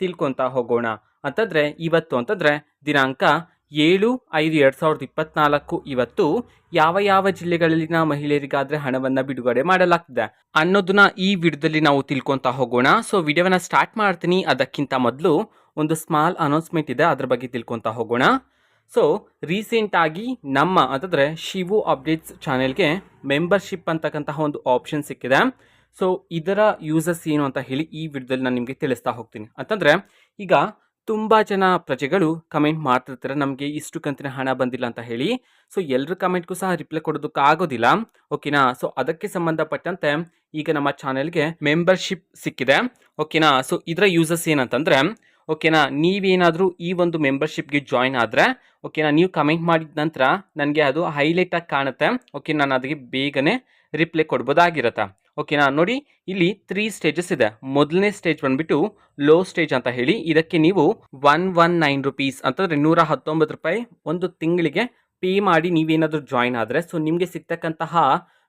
ತಿಳ್ಕೊತಾ ಹೋಗೋಣ. ಅಂತಂದರೆ ಇವತ್ತು ಅಂತಂದರೆ ದಿನಾಂಕ ಏಳು ಐದು ಎರಡು ಸಾವಿರದ ಇಪ್ಪತ್ನಾಲ್ಕು. ಇವತ್ತು ಯಾವ ಯಾವ ಜಿಲ್ಲೆಗಳಲ್ಲಿನ ಮಹಿಳೆಯರಿಗಾದರೆ ಹಣವನ್ನು ಬಿಡುಗಡೆ ಮಾಡಲಾಗ್ತದೆ ಅನ್ನೋದನ್ನ ಈ ವಿಡಿಯೋದಲ್ಲಿ ನಾವು ತಿಳ್ಕೊತಾ ಹೋಗೋಣ. ಸೊ ವಿಡಿಯೋವನ್ನು ಸ್ಟಾರ್ಟ್ ಮಾಡ್ತೀನಿ. ಅದಕ್ಕಿಂತ ಮೊದಲು ಒಂದು ಸ್ಮಾಲ್ ಅನೌನ್ಸ್ಮೆಂಟ್ ಇದೆ. ಅದ್ರ ಬಗ್ಗೆ ತಿಳ್ಕೊತಾ ಹೋಗೋಣ. ಸೊ ರೀಸೆಂಟಾಗಿ ನಮ್ಮ ಅಂತಂದರೆ ಶಿವು ಅಪ್ಡೇಟ್ಸ್ ಚಾನೆಲ್ಗೆ ಮೆಂಬರ್ಶಿಪ್ ಅಂತಕ್ಕಂತಹ ಒಂದು ಆಪ್ಷನ್ ಸಿಕ್ಕಿದೆ. ಸೊ ಇದರ ಯೂಸಸ್ ಏನು ಅಂತ ಹೇಳಿ ಈ ವಿಡಿಯೋದಲ್ಲಿ ನಾನು ನಿಮಗೆ ತಿಳಿಸ್ತಾ ಹೋಗ್ತೀನಿ. ಅಂತಂದರೆ, ಈಗ ತುಂಬ ಜನ ಪ್ರಜೆಗಳು ಕಮೆಂಟ್ ಮಾಡ್ತಿರ್ತಾರೆ, ನಮಗೆ ಇಷ್ಟು ಕಂತಿನ ಹಣ ಬಂದಿಲ್ಲ ಅಂತ ಹೇಳಿ. ಸೊ ಎಲ್ಲರ ಕಮೆಂಟ್ಗೂ ಸಹ ರಿಪ್ಲೈ ಕೊಡೋದಕ್ಕಾಗೋದಿಲ್ಲ ಓಕೆನಾ ಸೊ ಅದಕ್ಕೆ ಸಂಬಂಧಪಟ್ಟಂತೆ ಈಗ ನಮ್ಮ ಚಾನೆಲ್ಗೆ ಮೆಂಬರ್ಶಿಪ್ ಸಿಕ್ಕಿದೆ. ಓಕೆನಾ ಸೊ ಇದರ ಯೂಸಸ್ ಏನಂತಂದರೆ ಓಕೆನಾ ನೀವೇನಾದರೂ ಈ ಒಂದು ಮೆಂಬರ್ಶಿಪ್ಗೆ ಜಾಯ್ನ್ ಆದರೆ ಓಕೆನಾ ನೀವು ಕಮೆಂಟ್ ಮಾಡಿದ ನಂತರ ನನಗೆ ಅದು ಹೈಲೈಟಾಗಿ ಕಾಣುತ್ತೆ. ಓಕೆ ನಾನು ಅದಕ್ಕೆ ಬೇಗನೆ ರಿಪ್ಲೈ ಕೊಡ್ಬೋದಾಗಿರುತ್ತೆ. ಓಕೆನಾ ನೋಡಿ, ಇಲ್ಲಿ ತ್ರೀ ಸ್ಟೇಜಸ್ ಇದೆ. ಮೊದಲನೇ ಸ್ಟೇಜ್ ಬಂದ್ಬಿಟ್ಟು ಲೋ ಸ್ಟೇಜ್ ಅಂತ ಹೇಳಿ, ಇದಕ್ಕೆ ನೀವು ಒನ್ ಒನ್ ನೈನ್ ರುಪೀಸ್ ಅಂತಂದರೆ ನೂರ ಹತ್ತೊಂಬತ್ತು ರೂಪಾಯಿ ಒಂದು ತಿಂಗಳಿಗೆ ಪೇ ಮಾಡಿ ನೀವೇನಾದರೂ ಜಾಯಿನ್ ಆದರೆ. ಸೊ ನಿಮಗೆ ಸಿಗ್ತಕ್ಕಂತಹ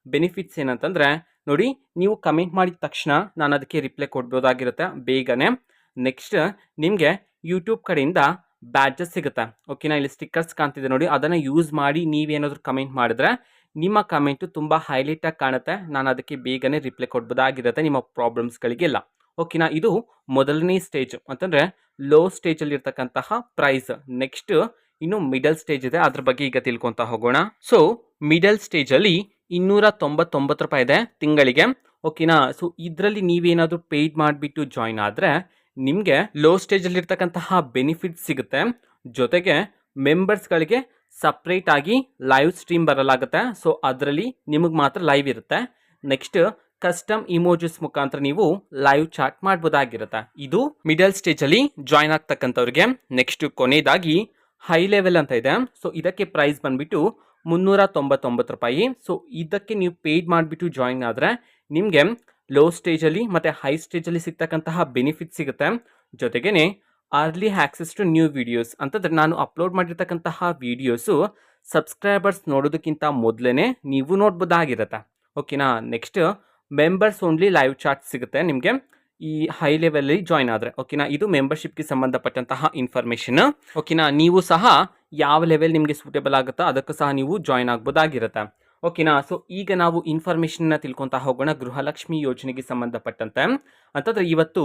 ಬೆನಿಫಿಟ್ಸ್ ಏನಂತಂದರೆ, ನೋಡಿ, ನೀವು ಕಮೆಂಟ್ ಮಾಡಿದ ತಕ್ಷಣ ನಾನು ಅದಕ್ಕೆ ರಿಪ್ಲೈ ಕೊಡ್ಬೋದಾಗಿರುತ್ತೆ ಬೇಗನೆ. ನೆಕ್ಸ್ಟ್ ನಿಮಗೆ ಯೂಟ್ಯೂಬ್ ಕಡೆಯಿಂದ ಬ್ಯಾಡ್ಜಸ್ ಸಿಗುತ್ತೆ. ಓಕೆನಾ ಇಲ್ಲಿ ಸ್ಟಿಕ್ಕರ್ಸ್ ಕಾಣ್ತಿದೆ ನೋಡಿ, ಅದನ್ನು ಯೂಸ್ ಮಾಡಿ ನೀವೇನಾದರೂ ಕಮೆಂಟ್ ಮಾಡಿದ್ರೆ ನಿಮ್ಮ ಕಮೆಂಟು ತುಂಬ ಹೈಲೈಟಾಗಿ ಕಾಣುತ್ತೆ. ನಾನು ಅದಕ್ಕೆ ಬೇಗನೆ ರಿಪ್ಲೈ ಕೊಡ್ಬೋದಾಗಿರುತ್ತೆ ನಿಮ್ಮ ಪ್ರಾಬ್ಲಮ್ಸ್ಗಳಿಗೆಲ್ಲ ಓಕೆನಾ ಇದು ಮೊದಲನೇ ಸ್ಟೇಜ್ ಅಂತಂದರೆ ಲೋ ಸ್ಟೇಜಲ್ಲಿರ್ತಕ್ಕಂತಹ ಪ್ರೈಸ್ ನೆಕ್ಸ್ಟ್ ಇನ್ನು ಮಿಡಲ್ ಸ್ಟೇಜ್ ಇದೆ. ಅದ್ರ ಬಗ್ಗೆ ಈಗ ತಿಳ್ಕೊತಾ ಹೋಗೋಣ. ಸೊ ಮಿಡಲ್ ಸ್ಟೇಜಲ್ಲಿ ಇನ್ನೂರ ತೊಂಬತ್ತೊಂಬತ್ತು ರೂಪಾಯಿ ಇದೆ ತಿಂಗಳಿಗೆ. ಓಕೆನಾ ಸೊ ಇದರಲ್ಲಿ ನೀವೇನಾದರೂ ಪೇಯ್ಡ್ ಮಾಡಿಬಿಟ್ಟು ಜಾಯ್ನ್ ಆದರೆ ನಿಮಗೆ ಲೋ ಸ್ಟೇಜಲ್ಲಿರ್ತಕ್ಕಂತಹ ಬೆನಿಫಿಟ್ ಸಿಗುತ್ತೆ. ಜೊತೆಗೆ ಮೆಂಬರ್ಸ್ಗಳಿಗೆ ಸಪ್ರೇಟ್ ಆಗಿ ಲೈವ್ ಸ್ಟ್ರೀಮ್ ಬರಲಾಗುತ್ತೆ. ಸೊ ಅದರಲ್ಲಿ ನಿಮಗೆ ಮಾತ್ರ ಲೈವ್ ಇರುತ್ತೆ. ನೆಕ್ಸ್ಟ್ ಕಸ್ಟಮ್ ಇಮೋಜಸ್ ಮುಖಾಂತರ ನೀವು ಲೈವ್ ಚಾಟ್ ಮಾಡ್ಬೋದಾಗಿರುತ್ತೆ. ಇದು ಮಿಡಲ್ ಸ್ಟೇಜಲ್ಲಿ ಜಾಯ್ನ್ ಆಗ್ತಕ್ಕಂಥವ್ರಿಗೆ. ನೆಕ್ಸ್ಟ್ ಕೊನೆಯದಾಗಿ ಹೈ ಲೆವೆಲ್ ಅಂತ ಇದೆ. ಸೊ ಇದಕ್ಕೆ ಪ್ರೈಸ್ ಬಂದ್ಬಿಟ್ಟು ಮುನ್ನೂರ ತೊಂಬತ್ತೊಂಬತ್ತು ರೂಪಾಯಿ. ಸೊ ಇದಕ್ಕೆ ನೀವು ಪೇಯ್ಡ್ ಮಾಡಿಬಿಟ್ಟು ಜಾಯಿನ್ ಆದರೆ ನಿಮಗೆ ಲೋ ಸ್ಟೇಜಲ್ಲಿ ಮತ್ತು ಹೈ ಸ್ಟೇಜಲ್ಲಿ ಸಿಗ್ತಕ್ಕಂತಹ ಬೆನಿಫಿಟ್ ಸಿಗುತ್ತೆ. ಜೊತೆಗೇ early access to new videos ಅಂತಂದರೆ ನಾನು ಅಪ್ಲೋಡ್ ಮಾಡಿರ್ತಕ್ಕಂತಹ ವೀಡಿಯೋಸು ಸಬ್ಸ್ಕ್ರೈಬರ್ಸ್ ನೋಡೋದಕ್ಕಿಂತ ಮೊದಲೇ ನೀವು ನೋಡ್ಬೋದಾಗಿರುತ್ತೆ. ಓಕೆನಾ next members only live chat ಸಿಗುತ್ತೆ ನಿಮಗೆ. ಈ ಹೈ ಲೆವೆಲಲ್ಲಿ ಜಾಯ್ನ್ ಆದರೆ. ಓಕೆನಾ ಇದು ಮೆಂಬರ್ಶಿಪ್ಗೆ ಸಂಬಂಧಪಟ್ಟಂತಹ ಇನ್ಫಾರ್ಮೇಷನ್ ಓಕೆನಾ ನೀವು ಸಹ ಯಾವ ಲೆವೆಲ್ ನಿಮಗೆ ಸೂಟೇಬಲ್ ಆಗುತ್ತೋ ಅದಕ್ಕೂ ಸಹ ನೀವು ಜಾಯ್ನ್ ಆಗ್ಬೋದಾಗಿರುತ್ತೆ. ಓಕೆನಾ? ಸೊ ಈಗ ನಾವು ಇನ್ಫಾರ್ಮೇಷನ್ನ ತಿಳ್ಕೊತಾ ಹೋಗೋಣ, ಗೃಹಲಕ್ಷ್ಮಿ ಯೋಜನೆಗೆ ಸಂಬಂಧಪಟ್ಟಂತೆ. ಅಂತಂದರೆ ಇವತ್ತು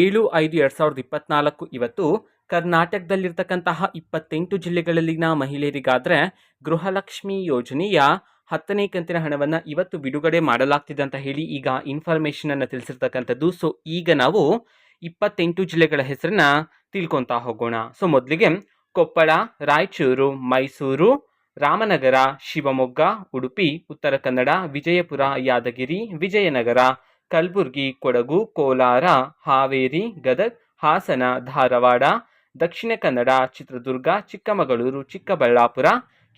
ಏಳು ಐದು ಎರಡು ಸಾವಿರದ ಇಪ್ಪತ್ನಾಲ್ಕು ಇವತ್ತು ಕರ್ನಾಟಕದಲ್ಲಿರ್ತಕ್ಕಂತಹ ಇಪ್ಪತ್ತೆಂಟು ಜಿಲ್ಲೆಗಳಲ್ಲಿನ ಮಹಿಳೆಯರಿಗಾದರೆ ಗೃಹಲಕ್ಷ್ಮಿ ಯೋಜನೆಯ ಹತ್ತನೇ ಕಂತಿನ ಹಣವನ್ನು ಇವತ್ತು ಬಿಡುಗಡೆ ಮಾಡಲಾಗ್ತಿದೆ ಅಂತ ಹೇಳಿ ಈಗ ಇನ್ಫಾರ್ಮೇಷನನ್ನು ತಿಳಿಸಿರ್ತಕ್ಕಂಥದ್ದು. ಸೊ ಈಗ ನಾವು ಇಪ್ಪತ್ತೆಂಟು ಜಿಲ್ಲೆಗಳ ಹೆಸರನ್ನ ತಿಳ್ಕೊತಾ ಹೋಗೋಣ. ಸೊ ಮೊದಲಿಗೆ ಕೊಪ್ಪಳ, ರಾಯಚೂರು, ಮೈಸೂರು ರಾಮನಗರ, ಶಿವಮೊಗ್ಗ, ಉಡುಪಿ, ಉತ್ತರ ಕನ್ನಡ, ವಿಜಯಪುರ, ಯಾದಗಿರಿ, ವಿಜಯನಗರ, ಕಲಬುರಗಿ, ಕೊಡಗು, ಕೋಲಾರ, ಹಾವೇರಿ, ಗದಗ್, ಹಾಸನ, ಧಾರವಾಡ, ದಕ್ಷಿಣ ಕನ್ನಡ, ಚಿತ್ರದುರ್ಗ, ಚಿಕ್ಕಮಗಳೂರು, ಚಿಕ್ಕಬಳ್ಳಾಪುರ,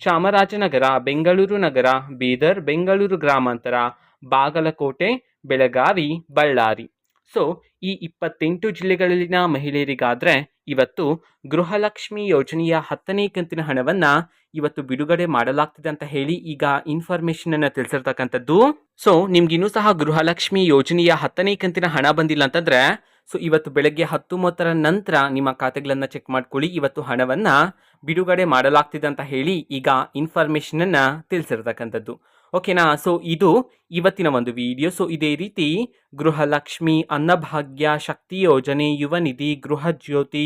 ಚಾಮರಾಜನಗರ, ಬೆಂಗಳೂರು ನಗರ, ಬೀದರ್, ಬೆಂಗಳೂರು ಗ್ರಾಮಾಂತರ, ಬಾಗಲಕೋಟೆ, ಬೆಳಗಾವಿ, ಬಳ್ಳಾರಿ. ಸೊ, ಈ ಇಪ್ಪತ್ತೆಂಟು ಜಿಲ್ಲೆಗಳಲ್ಲಿನ ಮಹಿಳೆಯರಿಗಾದರೆ ಇವತ್ತು ಗೃಹಲಕ್ಷ್ಮಿ ಯೋಜನೆಯ ಹತ್ತನೇ ಕಂತಿನ ಹಣವನ್ನು ಇವತ್ತು ಬಿಡುಗಡೆ ಮಾಡಲಾಗ್ತಿದೆ ಅಂತ ಹೇಳಿ ಈಗ ಇನ್ಫಾರ್ಮೇಷನನ್ನು ತಿಳಿಸಿರ್ತಕ್ಕಂಥದ್ದು. ಸೊ ನಿಮ್ಗಿನ್ನೂ ಸಹ ಗೃಹಲಕ್ಷ್ಮಿ ಯೋಜನೆಯ ಹತ್ತನೇ ಕಂತಿನ ಹಣ ಬಂದಿಲ್ಲ ಅಂತಂದ್ರೆ ಸೊ ಇವತ್ತು ಬೆಳಗ್ಗೆ ಹತ್ತು ಮೂವತ್ತರ ನಂತರ ನಿಮ್ಮ ಖಾತೆಗಳನ್ನು ಚೆಕ್ ಮಾಡ್ಕೊಳ್ಳಿ. ಇವತ್ತು ಹಣವನ್ನ ಬಿಡುಗಡೆ ಮಾಡಲಾಗ್ತಿದೆ ಅಂತ ಹೇಳಿ ಈಗ ಇನ್ಫಾರ್ಮೇಷನನ್ನು ತಿಳಿಸಿರ್ತಕ್ಕಂಥದ್ದು. ಓಕೆನಾ ಸೊ ಇದು ಇವತ್ತಿನ ಒಂದು ವಿಡಿಯೋ ಸೊ ಇದೇ ರೀತಿ ಗೃಹಲಕ್ಷ್ಮಿ ಅನ್ನಭಾಗ್ಯ ಶಕ್ತಿ ಯೋಜನೆ, ಯುವ ನಿಧಿ, ಗೃಹ ಜ್ಯೋತಿ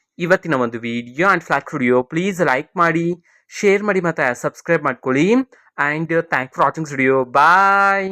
ಇವತ್ತಿನ ಒಂದು video and vlog video please like ಮಾಡಿ ಶೇರ್ ಮಾಡಿ ಮತ್ತು ಸಬ್ಸ್ಕ್ರೈಬ್ ಮಾಡ್ಕೊಳ್ಳಿ. And thank for watching video bye